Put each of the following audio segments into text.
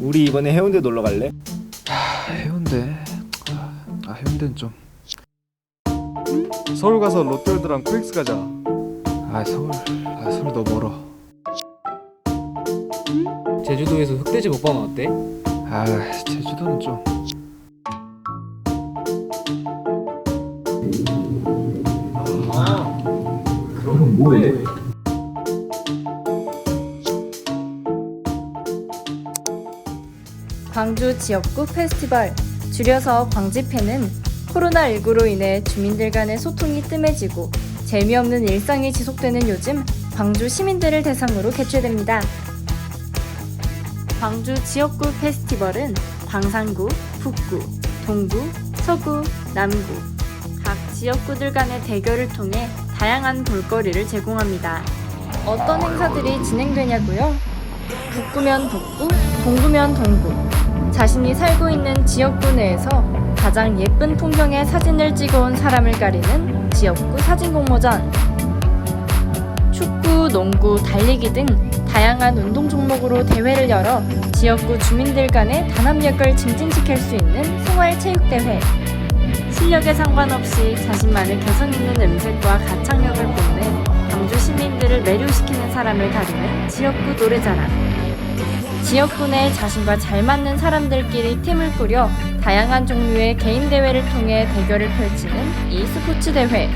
우리 이번에 해운대 놀러 갈래? 해운대. 아 해운대는 좀. 서울 가서 롯데월드랑 코엑스 가자. 아 서울. 아 서울 너무 멀어. 제주도에서 흑돼지 먹방은 어때? 아 제주도는 좀 광주 지역구 페스티벌, 줄여서 광지페는 코로나19로 인해 주민들 간의 소통이 뜸해지고 재미없는 일상이 지속되는 요즘 광주 시민들을 대상으로 개최됩니다. 광주 지역구 페스티벌은 광산구, 북구, 동구, 서구, 남구 각 지역구들 간의 대결을 통해 다양한 볼거리를 제공합니다. 어떤 행사들이 진행되냐고요? 북구면 북구, 동구면 동구. 자신이 살고 있는 지역구 내에서 가장 예쁜 풍경의 사진을 찍어온 사람을 가리는 지역구 사진 공모전. 축구, 농구, 달리기 등 다양한 운동 종목으로 대회를 열어 지역구 주민들 간의 단합력을 증진시킬 수 있는 생활체육대회. 실력에 상관없이 자신만의 개성 있는 음색과 가창력을 뽐내 광주 시민들을 매료시키는 사람을 가리는 지역구 노래자랑. 지역구 내 자신과 잘 맞는 사람들끼리 팀을 꾸려 다양한 종류의 개인 대회를 통해 대결을 펼치는 이 스포츠 대회.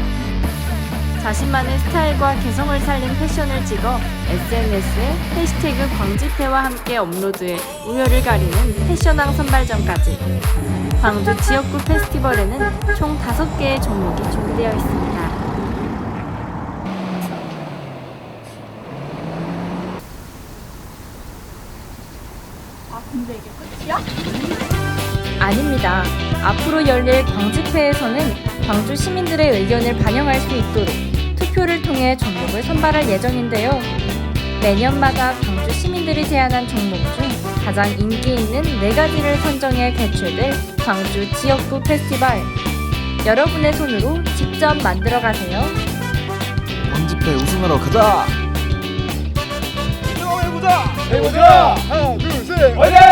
자신만의 스타일과 개성을 살린 패션을 찍어 SNS에 해시태그 광지패와 함께 업로드해 우열을 가리는 패션왕 선발전까지. 광주 지역구 페스티벌에는 총 5개의 종목이 준비되어 있습니다. 아닙니다. 앞으로 열릴 광주패에서는 광주 시민들의 의견을 반영할 수 있도록 투표를 통해 종목을 선발할 예정인데요. 매년마다 광주 시민들이 제안한 종목 중 가장 인기 있는 네 가지를 선정해 개최될 광주 지역구 페스티벌. 여러분의 손으로 직접 만들어 가세요. 광지패 우승하러 가자 해보자! 해보자! 하나 둘 셋 화이팅!